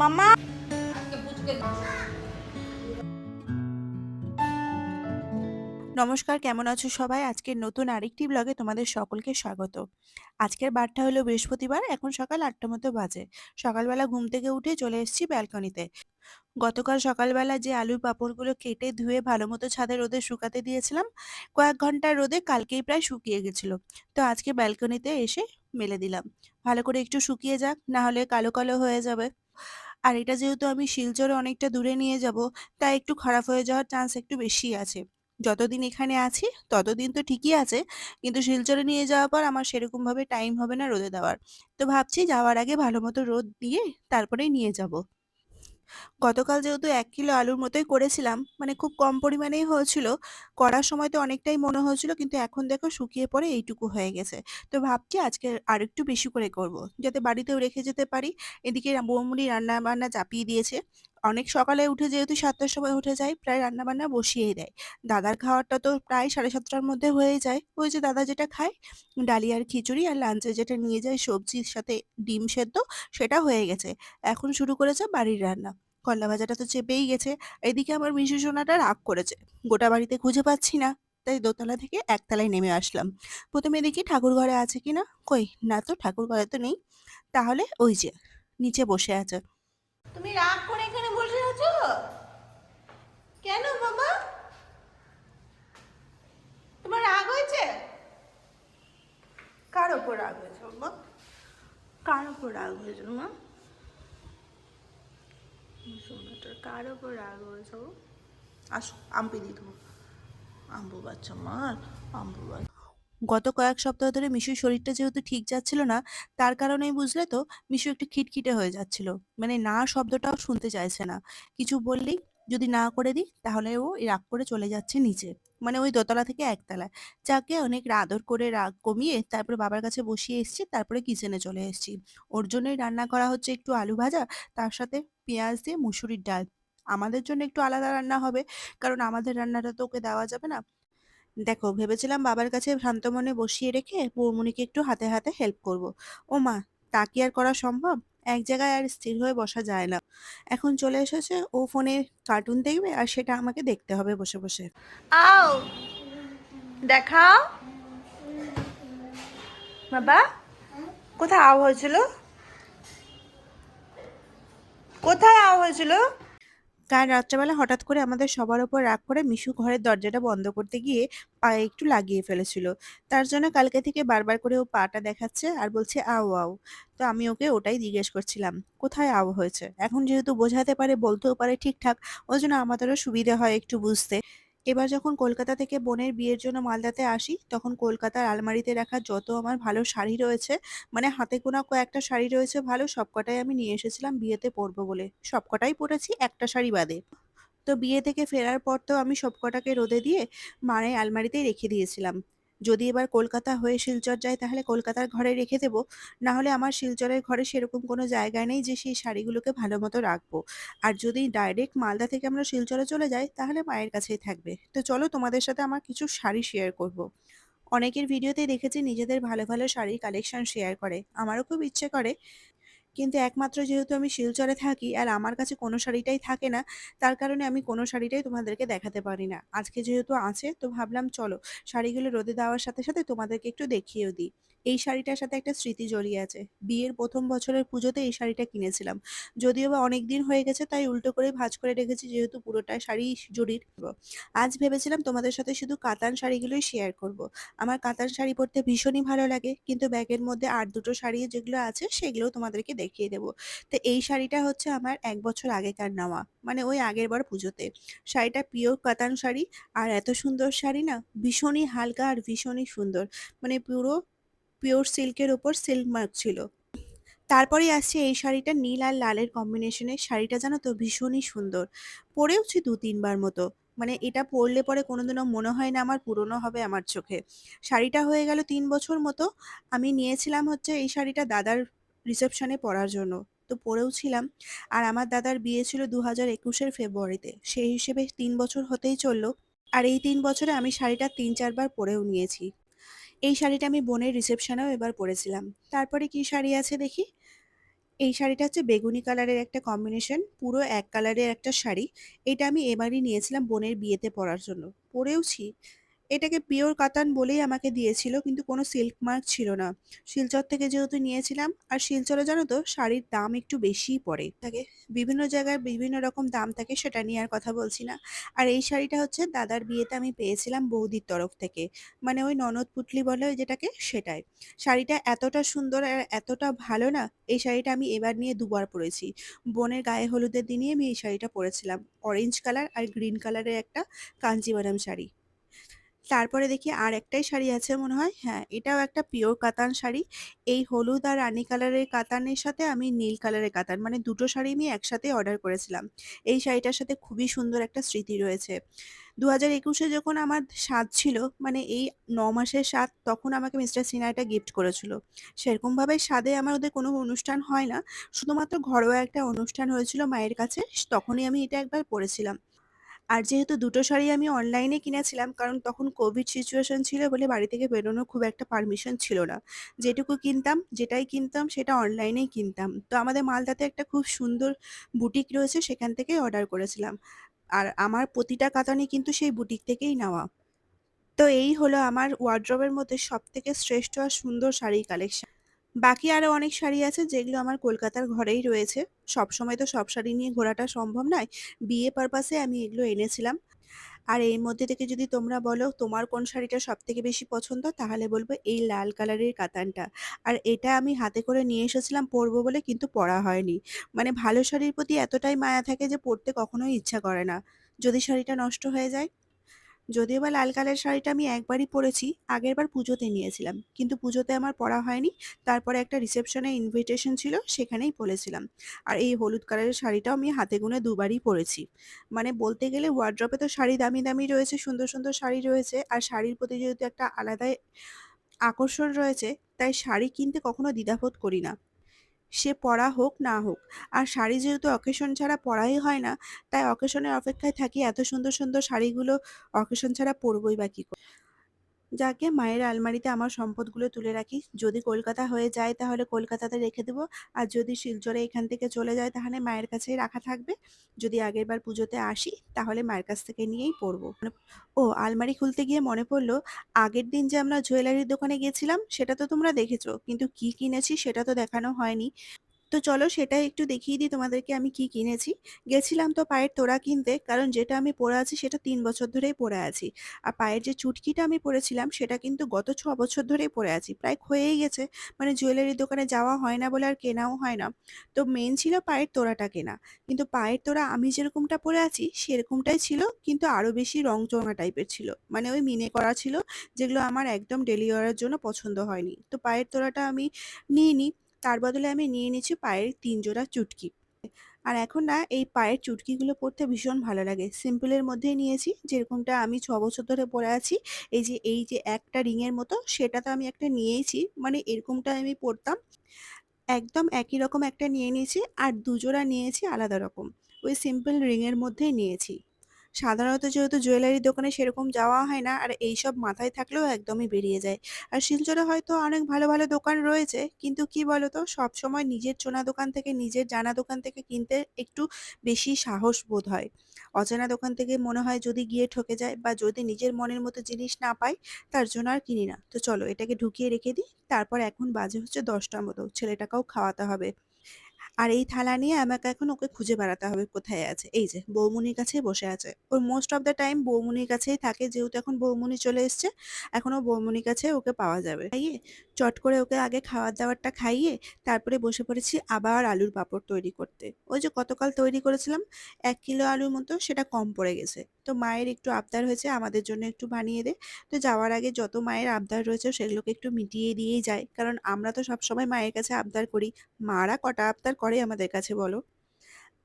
মাম্মা নমস্কার, কেমন আছো সবাই? আজকের নতুন আরেকটি ব্লগে তোমাদের সকলকে স্বাগত। আজকের বারটা হলো বৃহস্পতিবার, এখন সকাল আটটা মতো বাজে। সকালবেলা ঘুম থেকে উঠে চলে এসেছি ব্যালকনিতে। গতকাল সকালবেলা যে আলুর পাঁপড়গুলো কেটে ধুয়ে ভালো মতো ছাদে রোদে শুকাতে দিয়েছিলাম, কয়েক ঘণ্টার রোদে কালকেই প্রায় শুকিয়ে গেছিল। তো আজকে ব্যালকনিতে এসে মেলে দিলাম। ভালো করে একটু শুকিয়ে যাক, না হলে কালো কালো হয়ে যাবে। আর এটা যেহেতু আমি শিলচরে অনেকটা দূরে নিয়ে যাব, তাই একটু খারাপ হয়ে যাওয়ার চান্স একটু বেশি আছে। যতদিন এখানে আছি, ততদিন তো ঠিকই আছে, কিন্তু শিলচরে নিয়ে যাওয়ার পর আমার সেরকমভাবে টাইম হবে না রোদে দেওয়ার। তো ভাবছি যাওয়ার আগে ভালো মতো রোদ দিয়ে তারপরেই নিয়ে যাব। গতকাল যেহেতু এক কিলো আলুর মতোই করেছিলাম মানে খুব কম পরিমাণেই হয়েছিল, করার সময় তো অনেকটাই মনে হয়েছিল, কিন্তু এখন দেখো শুকিয়ে পড়ে এইটুকু হয়ে গেছে। তো ভাবছি আজকে আর একটু বেশি করে করব, যাতে বাড়িতেও রেখে যেতে পারি। এদিকে বৌমুড়ি রান্না বান্না চাপিয়ে দিয়েছে। অনেক সকালে উঠে যেহেতু সাতটার সময় উঠে যায়, প্রায় রান্না বান্না বসিয়েই দেয়। দাদার খাওয়ারটা তো প্রায় সাড়ে সাতটার মধ্যে হয়ে যায়। ওই যে দাদা যেটা খায় ডালিয়ার খিচুড়ি আর লাঞ্চে যেটা নিয়ে যায়, সবজির সাথে ডিম সেদ্ধ, সেটা হয়ে গেছে। এখন শুরু করেছে বাড়ির রান্না। কলা ভাজাটা তো চেপেই গেছে। এদিকে আমার মিশু রাগ করেছে। গোটা বাড়িতে খুঁজে পাচ্ছি না। তাই দোতলা থেকে একতলায় নেমে আসলাম। প্রথমে দেখি ঠাকুর ঘরে আছে কিনা? কই? না তো, ঠাকুর ঘরে তো নেই। তাহলে ওই যে, নিচে বসে আছে। তুমি রাগ করে এখানে বসে আছো? কেন বাবা? তোমার রাগ হয়েছে? কার ওপর রাগ হয়েছে মা কার ওপর রাগ হয়েছে মা? কার ওপর রাগ হয়েছে? আসো আম্পি দি দেবো। আম্বু বাচ্চা মার আম্বু বাচ্চা। গত কয়েক সপ্তাহ ধরে মিশুর শরীরটা যেহেতু ঠিক যাচ্ছিল না, তার কারণেই বুঝলে তো মিশু একটু খিটখিটে হয়ে যাচ্ছিল। মানে না শব্দটাও শুনতে চাইছে না। কিছু বললেই যদি না করে দিই, তাহলে ও রাগ করে চলে যাচ্ছে নিচে। মানে ওই দোতলা থেকে একতলায়। যাকে অনেক আদর করে রাগ কমিয়ে তারপরে বাবার কাছে বসিয়ে এসেছি, তারপরে কিচেনে চলে এসেছি। ওর জন্যই রান্না করা হচ্ছে একটু আলু ভাজা, তার সাথে পেঁয়াজ দিয়ে মুসুরির ডাল। আমাদের জন্য একটু আলাদা রান্না হবে, কারণ আমাদের রান্নাটা তো ওকে দেওয়া যাবে না। দেখো, ভেবেছিলাম বাবার কাছে ভ্রান্ত মনে বসিয়ে রেখে বৌমনিকে একটু হাতে হাতে হেল্প করব। ও মা, তা কি আর করা সম্ভব? এক জায়গায় আর স্থির হয়ে বসা যায় না। এখন চলে এসেছে, ও ফোনে কার্টুন দেখবে আর সেটা আমাকে দেখতে হবে বসে বসে। আও, দেখাও। বাবা, কোথায় আও হয়েছিল? কোথায় আও হয়েছিল? কাল রাত্রেবেলা হঠাৎ করে আমাদের সবার ওপর রাগ করে মিশু ঘরের দরজাটা বন্ধ করতে গিয়ে পায়ে একটু লাগিয়ে ফেলেছিল। তার জন্য কালকে থেকে বারবার করে ও পাটা দেখাচ্ছে আর বলছে, আও আও। তো আমি ওকে ওটাই জিজ্ঞেস করছিলাম, কোথায় আও হয়েছে? এখন যেহেতু বোঝাতে পারে, বলতেও পারে ঠিকঠাক, ওই জন্য আমাদেরও সুবিধা হয় একটু বুঝতে। এবার যখন কলকাতা থেকে বোনের বিয়ের জন্য মালদাতে আসি, তখন কলকাতার আলমারিতে রাখা যত আমার ভালো শাড়ি রয়েছে মানে হাতে গোনা কয়েকটা শাড়ি রয়েছে ভালো, সবকটাই আমি নিয়ে এসেছিলাম বিয়েতে পরবো বলে। সবকটাই পরেছি, একটা শাড়ি বাদে। তো বিয়ে থেকে ফেরার পর তো আমি সবকটাকে রোদে দিয়ে মায়ের আলমারিতেই রেখে দিয়েছিলাম। যদি এবার কলকাতা হয়ে শিলচর যায় তাহলে কলকাতার ঘরে রেখে দেব। না হলে আমার শিলচরের ঘরে সেরকম কোনো জায়গা নেই যে সেই শাড়িগুলোকে ভালো মতো রাখব। আর যদি ডাইরেক্ট মালদা থেকে আমরা শিলচরে চলে যাই, তাহলে মায়ের কাছেই থাকবে। তো চলো তোমাদের সাথে আমার কিছু শাড়ি শেয়ার করব। অনেকের ভিডিওতে দেখেছি নিজেদের ভালো ভালো শাড়ির কালেকশন শেয়ার করে। আমারও খুব ইচ্ছে করে। কিন্তু একমাত্র যেহেতু আমি শিলচরে থাকি আর আমার কাছে কোনো শাড়িটাই থাকে না, তার কারণে আমি কোনো শাড়িটাই তোমাদেরকে দেখাতে পারি না। আজকে যেহেতু আছে, তো ভাবলাম চলো শাড়িগুলো রোদে দেওয়ার সাথে সাথে তোমাদেরকে একটু দেখিয়েও দিই। এই শাড়িটার সাথে একটা স্মৃতি জড়িয়ে আছে। বিয়ের প্রথম বছরের পুজোতে এই শাড়িটা কিনেছিলাম। যদিও বা অনেক দিন হয়ে গেছে, তাই উল্টো করে ভাঁজ করে রেখেছি, যেহেতু পুরোটা শাড়ি জড়ির আজ ভেবেছিলাম তোমাদের সাথে শুধু কাতান শাড়িগুলোই শেয়ার করব। আমার কাতান শাড়ি পরতে ভীষণই ভালো লাগে, কিন্তু ব্যাগের মধ্যে আর দুটো শাড়ি যেগুলো আছে, সেগুলো তোমাদেরকে দেখিয়ে দেবো। তো এই শাড়িটা হচ্ছে আমার এক বছর আগেকার নেওয়া মানে ওই আগের বার পুজোতে। শাড়িটা পিওর কাতান শাড়ি, আর এত সুন্দর শাড়ি না, ভীষণই হালকা আর ভীষণই সুন্দর। মানে পুরো পিওর সিল্কের ওপর সিল্ক মার্ক ছিল। তারপরেই আসছে এই শাড়িটা নীল আর লালের কম্বিনেশনে শাড়িটা জানো তো ভীষণই সুন্দর। পরেওছি দু তিনবার মতো। মানে এটা পরলে পরে কোনোদিনও মনে হয় না আমার পুরনো হবে আমার চোখে। শাড়িটা হয়ে গেল তিন বছর মতো। আমি নিয়েছিলাম হচ্ছে এই শাড়িটা দাদার রিসেপশনে পরার জন্য। তো পরেও ছিলাম আর আমার দাদার বিয়ে ছিল দু হাজার একুশের ফেব্রুয়ারিতে। সেই হিসেবে তিন বছর হতেই চলল। আর এই তিন বছরে আমি শাড়িটা তিন চারবার পরেও নিয়েছি। এই শাড়িটা আমি বোনের রিসেপশনেও এবার পরেছিলাম তারপরে কি শাড়ি আছে দেখি এই শাড়িটা হচ্ছে বেগুনি কালারের একটা কম্বিনেশন। পুরো এক কালারের একটা শাড়ি। এটা আমি এবারই নিয়েছিলাম বোনের বিয়েতে পরার জন্য। পরেওছি। এটাকে পিওর কাতান বলেই আমাকে দিয়েছিল, কিন্তু কোনো সিল্ক মার্ক ছিল না। শিলচর থেকে যেহেতু নিয়েছিলাম, আর শিলচরে জানো তো, শাড়ির দাম একটু বেশিই পড়ে। থাকে বিভিন্ন জায়গায় বিভিন্ন রকম দাম থাকে, সেটা নিয়ে আর কথা বলছি না। আর এই শাড়িটা হচ্ছে দাদার বিয়েতে আমি পেয়েছিলাম বৌদির তরফ থেকে। মানে ওই ননদ পুটলি বলে যেটাকে, সেটাই। শাড়িটা এতটা সুন্দর আর এতটা ভালো না, এই শাড়িটা আমি এবার নিয়ে দুবার পরেছি। বোনের গায়ে হলুদের দিনই আমি এই শাড়িটা পরেছিলাম। অরেঞ্জ কালার আর গ্রিন কালারের একটা কাঞ্জিভারাম শাড়ি। তারপরে দেখি আর একটাই শাড়ি আছে মনে হয়। হ্যাঁ, এটাও একটা পিওর কাতান শাড়ি। এই হলুদ আর রানী কালারের কাতানের সাথে আমি নীল কালারের কাতান মানে দুটো শাড়ি আমি একসাথে অর্ডার করেছিলাম। এই শাড়িটার সাথে খুবই সুন্দর একটা স্মৃতি রয়েছে। দু হাজার একুশে যখন আমার সাধ ছিল মানে এই ন মাসের সাধ তখন আমাকে মিস্টার সিনহা এটা গিফট করেছিল। সেরকমভাবে সাধে আমার ওদের কোনো অনুষ্ঠান হয় না। শুধুমাত্র ঘরোয়া একটা অনুষ্ঠান হয়েছিল মায়ের কাছে। তখনই আমি এটা একবার পরেছিলাম। আর যেহেতু দুটো শাড়ি আমি অনলাইনে কিনেছিলাম কারণ তখন কোভিড সিচুয়েশন ছিল বলে বাড়ি থেকে বেরোনোর খুব একটা পারমিশন ছিল না। যেটুকু কিনতাম, যেটাই কিনতাম সেটা অনলাইনেই কিনতাম। তো আমাদের মালদাতে একটা খুব সুন্দর বুটিক রয়েছে সেখান থেকেই অর্ডার করেছিলাম। আর আমার প্রতিটা কাতানই কিন্তু সেই বুটিক থেকেই নেওয়া। তো এই হলো আমার ওয়ারড্রবের মধ্যে সবথেকে শ্রেষ্ঠ আর সুন্দর শাড়ির কালেকশন। বাকি আরও অনেক শাড়ি আছে যেগুলো আমার কলকাতার ঘরেই রয়েছে। সবসময় তো সব শাড়ি নিয়ে ঘোরাটা সম্ভব নয়। বিয়ে পারপাসে আমি এগুলো এনেছিলাম। আর এর মধ্যে থেকে যদি তোমরা বলো তোমার কোন শাড়িটা সব থেকে বেশি পছন্দ, তাহলে বলব এই লাল কালারের কাতানটা। আর এটা আমি হাতে করে নিয়ে এসেছিলাম পরবো বলে কিন্তু পরা হয়নি। মানে ভালো শাড়ির প্রতি এতটাই মায়া থাকে যে পরতে কখনোই ইচ্ছা করে না। যদি শাড়িটা নষ্ট হয়ে যায়? যদিও বা লাল কালারের শাড়িটা আমি একবারই পরেছি, আগেরবার পুজোতে নিয়েছিলাম। কিন্তু পুজোতে আমার পরা হয়নি। তারপরে একটা রিসেপশনে ইনভিটেশন ছিল, সেখানেই পরেছিলাম। আর এই হলুদ কালারের শাড়িটাও আমি হাতে গুনে দুবারই পরেছি। মানে বলতে গেলে ওয়ারড্রবে তো শাড়ি দামি, দামি রয়েছে, সুন্দর, সুন্দর শাড়ি রয়েছে। আর শাড়ির প্রতি যেহেতু একটা আলাদাই আকর্ষণ রয়েছে, তাই শাড়ি কিনতে কখনো দ্বিধাবোধ করি না। সে পড়া হোক না হোক। আর শাড়ি যেহেতু অকেশন ছাড়া পরাই হয় না, তাই অকেশনের অপেক্ষায় থাকি এত সুন্দর, সুন্দর শাড়িগুলো অকেশন ছাড়া পরবই বা কী। যাকে মায়ের আলমারিতে আমার সম্পদগুলো তুলে রাখি। যদি কলকাতা হয়ে যায় তাহলে কলকাতাতে রেখে দেবো। আর যদি শিলচরে এখান থেকে চলে যায় তাহলে মায়ের কাছেই রাখা থাকবে। যদি আগেরবার পুজোতে আসি তাহলে মায়ের কাছ থেকে নিয়েই পরবো। ও, আলমারি খুলতে গিয়ে মনে পড়ল, আগের দিন যে আমরা জুয়েলারির দোকানে গেছিলাম সেটা তো তোমরা দেখেছ। কিন্তু কি কিনেছি সেটা তো দেখানো হয়নি। তো চলো সেটাই একটু দেখিয়ে দিই তোমাদেরকে আমি কি কিনেছি। গেছিলাম তো পায়ের তোড়া কিনতে, কারণ যেটা আমি পরে আছি সেটা তিন বছর ধরেই পরে আছি। আর পায়ের যে চুটকিটা আমি পরেছিলাম সেটা কিন্তু গত ছ বছর ধরেই পরে আছি। প্রায় ক্ষয়েই গেছে। মানে জুয়েলারির দোকানে যাওয়া হয় না বলে আর কেনাও হয় না। তো মেন ছিল পায়ের তোড়াটা কেনা। কিন্তু পায়ের তোড়া আমি যেরকমটা পরে আছি সেরকমটাই ছিল, কিন্তু আরও বেশি রংচঙা টাইপের ছিল। মানে ওই মিনে করা ছিল, যেগুলো আমার একদম ডেইলি ওয়ারের জন্য পছন্দ হয়নি। তো পায়ের তোড়াটা আমি নিইনি। তার বদলে আমি নিয়ে নিচ্ছি পায়ের তিন জোড়া চুটকি। আর এখন না, এই পায়ের চুটকিগুলো পরতে ভীষণ ভালো লাগে। সিম্পলের মধ্যেই নিয়েছি, যেরকমটা আমি ছ বছর ধরে পরে আছি। এই যে এই যে একটা রিংয়ের মতো, সেটা তো আমি একটা নিয়েইছি। মানে এরকমটা আমি পরতাম। একদম একই রকম একটা নিয়ে নিয়েছি, আর দুজোড়া নিয়েছি আলাদা রকম। ওই সিম্পল রিংয়ের মধ্যেই নিয়েছি। সাধারণত যেহেতু জুয়েলারির দোকানে সেরকম যাওয়া হয় না আর এইসব মাথায় থাকলেও একদমই বেরিয়ে যায়। আর শিলচরে হয়তো অনেক ভালো, ভালো দোকান রয়েছে কিন্তু কি বলতো সবসময় নিজের চোনা দোকান থেকে নিজের জানা দোকান থেকে কিনতে একটু বেশি সাহস বোধ হয়। অচেনা দোকান থেকে মনে হয় যদি গিয়ে ঠকে যায় বা যদি নিজের মনের মতো জিনিস না পাই তার জন্য আর কিনি না। তো চলো এটাকে ঢুকিয়ে রেখে দিই। তারপর এখন বাজে হচ্ছে ১০টার মতো। ছেলেটাকেও খাওয়াতে হবে। আর এই থালা নিয়ে আমাকে এখন ওকে খুঁজে বেড়াতে হবে কোথায় আছে। এই যে, বৌমনির কাছেই বসে আছে। ওর মোস্ট অফ দ্য টাইম বৌমুনির কাছেই থাকে, যেহেতু এখন বৌমনি চলে এসছে। এখন ও বৌমুনির কাছে ওকে পাওয়া যাবে। খাইয়ে, চট করে ওকে আগে খাবার-দাবারটা খাইয়ে, তারপরে বসে পড়েছি আবার আলুর পাঁপড় তৈরি করতে। ওই যে গতকাল তৈরি করেছিলাম, এক কিলো আলুর মতো, সেটা কম পড়ে গেছে। তো মায়ের একটু আবদার হয়েছে, আমাদের জন্য একটু বানিয়ে দে। তো যাওয়ার আগে যত মায়ের আবদার রয়েছে, সেগুলোকে একটু মিটিয়ে দিয়েই যায় কারণ আমরা তো সবসময় মায়ের কাছে আবদার করি। মারা কটা আবদার করে আমাদের কাছে বলো?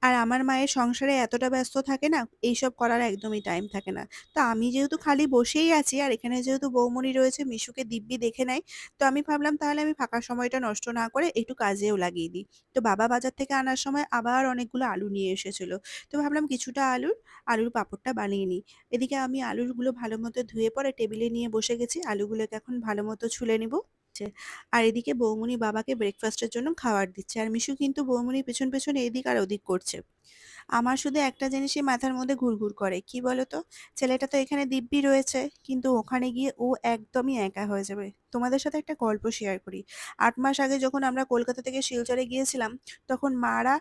আর আমার মায়ের সংসারে এতটা ব্যস্ত থাকে না, এইসব করার একদমই টাইম থাকে না। তো আমি যেহেতু খালি বসেই আছি আর এখানে যেহেতু বৌমনি রয়েছে মিশুকে দিব্যি দেখে নেয়। তো আমি ভাবলাম তাহলে আমি ফাঁকা সময়টা নষ্ট না করে একটু কাজেও লাগিয়ে দিই। তো বাবা বাজার থেকে আনার সময় আবার অনেকগুলো আলু নিয়ে এসেছিল। তো ভাবলাম কিছুটা আলুর, আলুর পাঁপড়টা বানিয়ে নিই। এদিকে আমি আলুরগুলো ভালো মতো ধুয়ে পরে টেবিলে নিয়ে বসে গেছি। আলুগুলোকে এখন ভালো মতো ছুলে নিব। দিচ্ছে আর এদিকে বৌমনি বাবাকে ব্রেকফাস্টের জন্য খাবার দিচ্ছে। আর মিশু কিন্তু বৌমনির পেছন পেছন এদিক আর ওদিক করছে। আমার শুধু একটা জিনিসই মাথার মধ্যে ঘুরঘুর করে। কি বলতো? ছেলেটা তো এখানে দিব্যি রয়েছে, কিন্তু ওখানে গিয়ে ও একদমই একা হয়ে যাবে। তোমাদের সাথে একটা গল্প শেয়ার করি। আট মাস আগে যখন আমরা কলকাতা থেকে শিলচরে গিয়েছিলাম, তখন মারা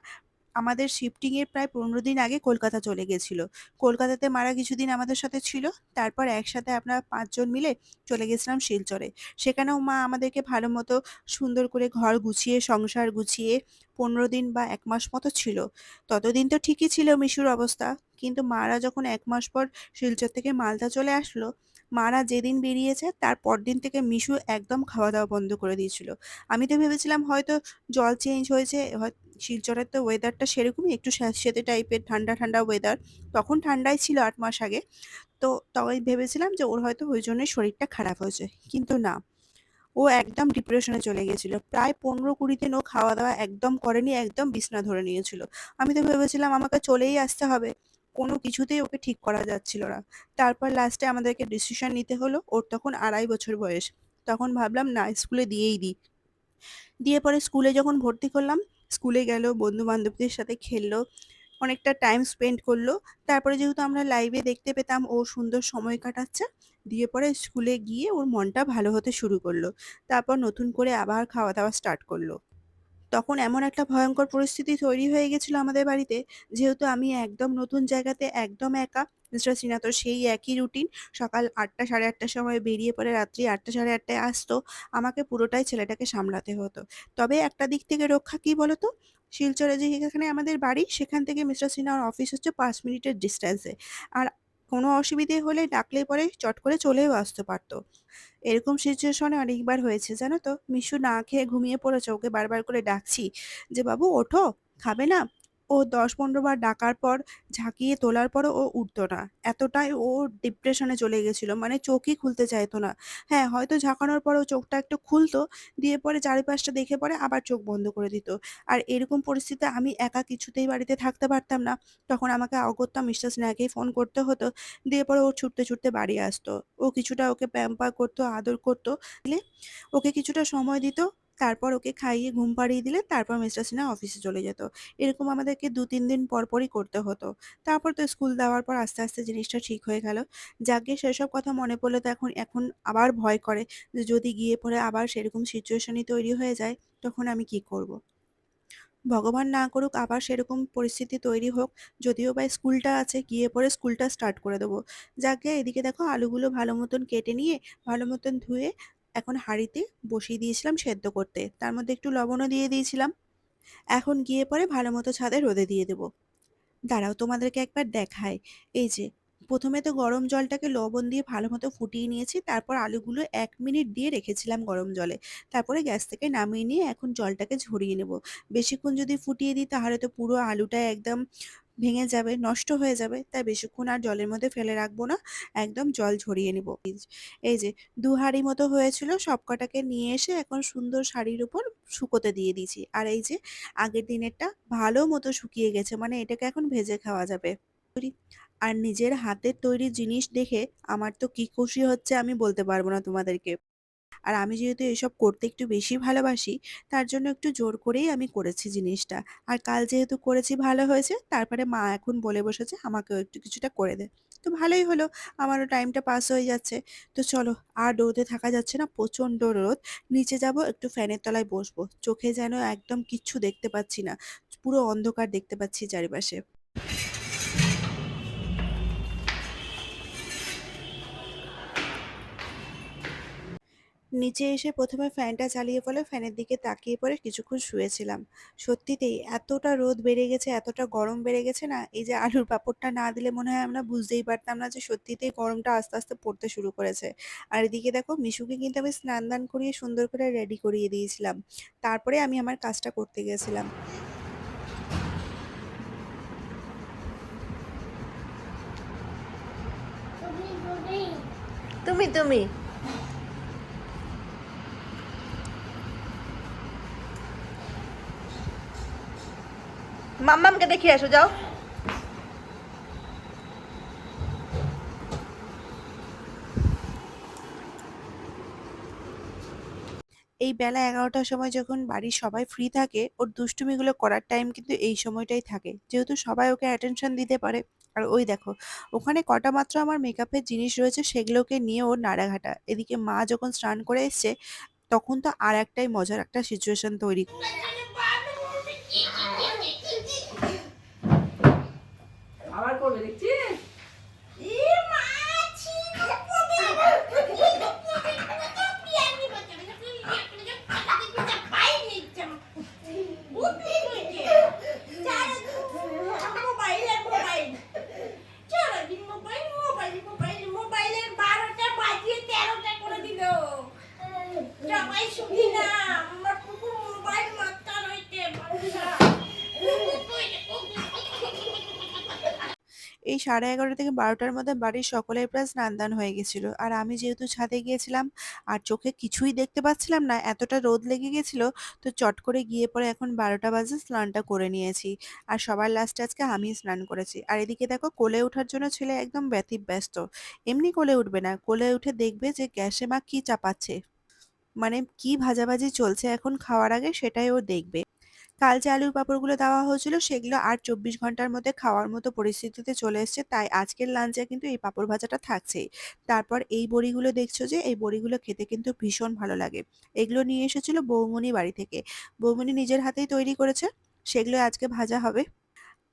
আমাদের শিফটিং এর প্রায় পনেরো দিন আগে কলকাতা চলে গেছিল। কলকাতাতে মারা কিছুদিন আমাদের সাথে ছিল, তারপর একসাথে আমরা পাঁচজন মিলে চলে গেছিলাম শিলচরে। সেখানেও মা আমাদেরকে ভালো মতো সুন্দর করে ঘর গুছিয়ে, সংসার গুছিয়ে পনেরো দিন বা এক মাস মতো ছিল। ততদিন তো ঠিকই ছিল মিশুর অবস্থা, কিন্তু মারা যখন এক মাস পর শিলচর থেকে মালদা চলে আসলো, মারা যেদিন বেরিয়েছে, তার পরদিন থেকে মিশু একদম খাওয়া দাওয়া বন্ধ করে দিয়েছিল। আমি তো ভেবেছিলাম হয়তো জল চেঞ্জ হয়েছে হয়- শিলচরের তো ওয়েদারটা সেরকমই, একটু স্যাঁতসেঁতে টাইপের ঠান্ডা ঠান্ডা ওয়েদার তখন ঠান্ডাই ছিল আট মাস আগে। তো তবে ভেবেছিলাম যে ওর হয়তো ওই জন্যই শরীরটা খারাপ হয়েছে। কিন্তু না। ও একদম ডিপ্রেশনে চলে গেছিল প্রায় পনেরো কুড়ি দিন ও খাওয়া দাওয়া একদম করেনি, একদম বিছনা ধরে নিয়েছিল। আমি তো ভেবেছিলাম আমাকে চলেই আসতে হবে। কোনো কিছুতেই ওকে ঠিক করা যাচ্ছিল না। তারপর লাস্টে আমাদেরকে ডিসিশন নিতে হলো। ওর তখন আড়াই বছর বয়স। তখন ভাবলাম, না, স্কুলে দিয়েই দিই। দিয়ে পরে স্কুলে যখন ভর্তি করলাম স্কুলে গেল বন্ধু বান্ধবদের সাথে খেললো, অনেকটা টাইম স্পেন্ড করল। তারপরে যেহেতু আমরা লাইভে দেখতে পেতাম, ও সুন্দর সময় কাটাচ্ছে, দিয়ে পরে স্কুলে গিয়ে ওর মনটা ভালো হতে শুরু করল। তারপর নতুন করে আবার খাওয়া দাওয়া স্টার্ট করল। তখন এমন একটা ভয়ঙ্কর পরিস্থিতি তৈরি হয়ে গেছিল আমাদের বাড়িতে। যেহেতু আমি একদম নতুন জায়গাতে একদম একা মিস্টার তো সেই একই রুটিন সকাল আটটা সাড়ে আটটার সময় বেরিয়ে পড়ে রাত্রি আটটা সাড়ে আটটায় আসতো, আমাকে পুরোটাই ছেলেটাকে সামলাতে হতো। তবে একটা দিক থেকে রক্ষা কি বলতো? শিলচরে যে এখানে আমাদের বাড়ি, সেখান থেকে মিস্টার সিনহার অফিস হচ্ছে পাঁচ মিনিটের ডিস্টেন্সে আর কোনো অসুবিধে হলে ডাকলে পরে চট করে চলেও আসতে পারতো। এরকম সিচুয়েশনে অনেকবার হয়েছে, জানো তো? মিশু না খেয়ে ঘুমিয়ে পড়েছে, ওকে বারবার করে ডাকছি যে, বাবু, ওঠো, খাবে না? ও দশ পনেরো বার ডাকার পর ঝাঁকিয়ে তোলার পরও ও উঠতো না। এতটাই ও ডিপ্রেশনে চলে গেছিল মানে চোখই খুলতে চাইতো না। হ্যাঁ হয়তো ঝাঁকানোর পরেও চোখটা একটু খুলতো, দিয়ে পরে চারিপাশটা দেখে পরে আবার চোখ বন্ধ করে দিত। আর এরকম পরিস্থিতিতে আমি একা কিছুতেই বাড়িতে থাকতে পারতাম না। তখন আমাকে অগত্যা মিস্টার স্ন্যাকেই ফোন করতে হতো, দিয়ে পরে ও ছুটতে ছুটতে বাড়ি আসতো। ও কিছুটা ওকে প্যাম্পার করতো, আদর করতো ওকে কিছুটা সময় দিত তারপর ওকে খাইয়ে ঘুম পাড়িয়ে দিলে তারপর মিস্টার সিনহা অফিসে চলে যেত। এরকম আমাদেরকে দু তিন দিন পর পরই করতে হতো। তারপর তো স্কুল দেওয়ার পর আস্তে আস্তে জিনিসটা ঠিক হয়ে গেল। যাকে সেসব কথা মনে পড়লে তো এখন এখন আবার ভয় করে যে যদি গিয়ে পড়ে আবার সেরকম সিচুয়েশনই তৈরি হয়ে যায়, তখন আমি কি করব। ভগবান না করুক আবার সেরকম পরিস্থিতি তৈরি হোক, যদিও বা স্কুলটা আছে, গিয়ে পরে স্কুলটা স্টার্ট করে দেবো। যাকে এদিকে দেখো আলুগুলো ভালো মতন কেটে নিয়ে, ভালো মতন ধুয়ে এখন হাঁড়িতে বসিয়ে দিয়েছিলাম সেদ্ধ করতে। তার মধ্যে একটু লবণও দিয়ে দিয়েছিলাম। এখন গিয়ে পরে ভালো মতো ছাদে রোদে দিয়ে দেবো। দাঁড়াও, তোমাদেরকে একবার দেখায় এই যে, প্রথমে তো গরম জলটাকে লবণ দিয়ে ভালো মতো ফুটিয়ে নিয়েছি, তারপর আলুগুলো এক মিনিট দিয়ে রেখেছিলাম গরম জলে। তারপরে গ্যাস থেকে নামিয়ে নিয়ে এখন জলটাকে ঝরিয়ে নেব। বেশিক্ষণ যদি ফুটিয়ে দিই, তাহলে তো পুরো আলুটা একদম ভেঙে যাবে, নষ্ট হয়ে যাবে, তাই বেশিক্ষণ আর জলের মধ্যে ফেলে রাখব না, একদম জল ঝরিয়ে নেব। এই যে দু হাঁড়ি মতো হয়েছিল সবকটাকে নিয়ে এসে এখন সুন্দর শাড়ির উপর শুকোতে দিয়ে দিয়েছি। আর এই যে আগের দিনেরটা ভালো মতো শুকিয়ে গেছে মানে এটাকে এখন ভেজে খাওয়া যাবে। আর নিজের হাতের তৈরি জিনিস দেখে আমার তো কি খুশি হচ্ছে আমি বলতে পারব না তোমাদেরকে। আর আমি যেহেতু এসব করতে একটু বেশি ভালোবাসি, তার জন্য একটু জোর করেই আমি করেছি জিনিসটা। আর কাল যেহেতু করেছি ভালো হয়েছে, তারপরে মা এখন বলে বসেছে, আমাকেও একটু কিছুটা করে দে। তো ভালোই হলো, আমারও টাইমটা পাস হয়ে যাচ্ছে। তো চলো, আর রোদে থাকা যাচ্ছে না, প্রচণ্ড রোদ। নিচে যাব, একটু ফ্যানের তলায় বসবো। চোখে যেন একদম কিচ্ছু দেখতে পাচ্ছি না, পুরো অন্ধকার দেখতে পাচ্ছি চারিপাশে। নিচে এসে প্রথমে ফ্যানটা চালিয়ে ফেলে ফ্যানের দিকে তাকিয়ে পরে কিছুক্ষণ শুয়েছিলাম। সত্যিতেই এতটা রোদ বেড়ে গেছে এতটা গরম বেড়ে গেছে না এই যে আলুর পাঁপড়টা না দিলে মনে হয় আমরা বুঝতেই পারতাম না যে সত্যিতেই গরমটা আস্তে আস্তে পড়তে শুরু করেছে। আর এদিকে দেখো মিশুকে কিন্তু আমি স্নান দান করিয়ে সুন্দর করে রেডি করিয়ে দিয়েছিলাম। তারপরে আমি আমার কাজটা করতে গেছিলাম। তুমি তুমি। মাম্মামকে দেখিয়ে আসো যাও এই বেলা ১১টার সময় যখন বাড়ির সবাই ফ্রি থাকে, ওর দুষ্টুমিগুলো করার টাইম কিন্তু এই সময়টাই থাকে। যেহেতু সবাই ওকে অ্যাটেনশন দিতে পারে। আর ওই দেখো, ওখানে কটা মাত্র আমার মেকআপের জিনিস রয়েছে সেগুলোকে নিয়ে ওর নাড়াঘাটা। এদিকে মা যখন স্নান করে এসছে, তখন তো আর একটাই মজার একটা সিচুয়েশন তৈরি আবার করবে দেখছিস সবাই শুনি না আমার কুকুর মোবাইল মাত্রা রইতে বাচ্চা এই সাড়ে ১১টা থেকে ১২টার মধ্যে বাড়ির সকলের প্রায় স্নান-দান হয়ে গেছিল। আর আমি যেহেতু ছাদে গিয়েছিলাম আর চোখে কিছুই দেখতে পাচ্ছিলাম না, এতটা রোদ লেগে গেছিল, তো চট করে গিয়ে পরে এখন ১২টা বাজে স্নানটা করে নিয়েছি। আর সবার লাস্টে আজকে আমিই স্নান করেছি। আর এদিকে দেখো কোলে ওঠার জন্য ছেলে একদম ব্যতিব্যস্ত। এমনি কোলে উঠবে না, কোলে উঠে দেখবে যে গ্যাসে মা কি চাপাচ্ছে। মানে কি ভাজাভাজি চলছে এখন খাওয়ার আগে সেটাই ও দেখবে। কাল যে আলুর পাঁপড়গুলো দেওয়া হয়েছিল সেগুলো আর ২৪ ঘণ্টার মধ্যে খাওয়ার মতো পরিস্থিতিতে চলে এসছে। তাই আজকের লাঞ্চে কিন্তু এই পাঁপড় ভাজাটা থাকছেই। তারপর এই বড়িগুলো দেখছ যে এই বড়িগুলো খেতে কিন্তু ভীষণ ভালো লাগে। এগুলো নিয়ে এসেছিল বৌমনি বাড়ি থেকে। বৌমনি নিজের হাতেই তৈরি করেছে। সেগুলো আজকে ভাজা হবে।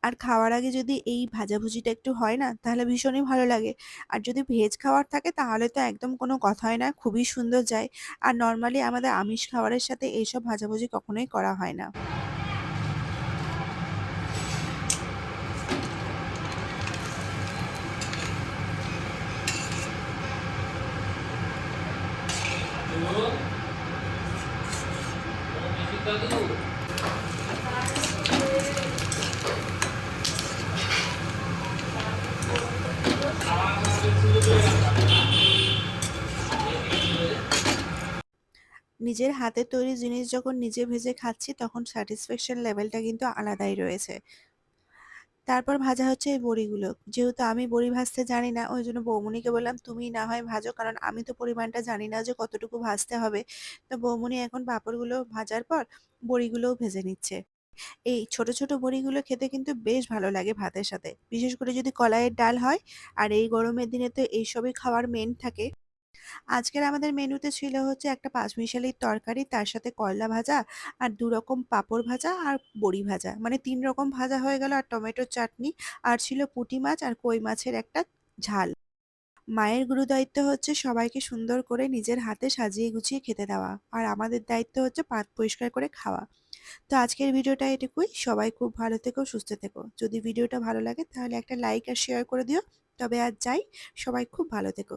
আর খাওয়ার আগে যদি এই ভাজাভুজিটা একটু হয় না তাহলে ভীষণই ভালো লাগে। আর যদি ভেজ খাওয়ার থাকে তাহলে তো একদম কোনো কথাই না, খুবই সুন্দর যায়। আর নর্মালি আমাদের আমিষ খাবারের সাথে এইসব ভাজাভুজি কখনোই করা হয় না। নিজের হাতের তৈরি জিনিস যখন নিজে ভেজে খাচ্ছি তখন স্যাটিসফ্যাকশন লেভেলটা কিন্তু আলাদাই রয়েছে। তারপর ভাজা হচ্ছে এই বড়িগুলো। যেহেতু আমি বড়ি ভাজতে জানি না ওই জন্য বৌমনিকে বললাম তুমিই না হয় ভাজো কারণ আমি তো পরিমাণটা জানি না যে কতটুকু ভাজতে হবে। তো বৌমনি এখন পাঁপড়গুলো ভাজার পর বড়িগুলোও ভেজে নিচ্ছে। এই ছোট, ছোট বড়িগুলো খেতে কিন্তু বেশ ভালো লাগে ভাতের সাথে। বিশেষ করে যদি কলাইয়ের ডাল হয় আর এই গরমের দিনে তো এইসবই খাওয়ার মেন থাকে। আজকের আমাদের মেনুতে ছিল হচ্ছে একটা পাঁচমিশালির তরকারি, তার সাথে করলা ভাজা আর ২ রকম পাঁপড় ভাজা আর বড়ি ভাজা। মানে তিন রকম ভাজা হয়ে গেল আর টমেটোর চাটনি আর ছিল পুঁটি মাছ আর কই মাছের একটা ঝাল। মায়ের গুরুদায়িত্ব হচ্ছে সবাইকে সুন্দর করে নিজের হাতে সাজিয়ে গুছিয়ে খেতে দেওয়া। আর আমাদের দায়িত্ব হচ্ছে পাত পরিষ্কার করে খাওয়া। তো আজকের ভিডিওটা এটুকুই। সবাই খুব ভালো থেকো, সুস্থ থেকো। যদি ভিডিওটা ভালো লাগে তাহলে একটা লাইক আর শেয়ার করে দিও। তবে আজ যাই। সবাই খুব ভালো থেকো।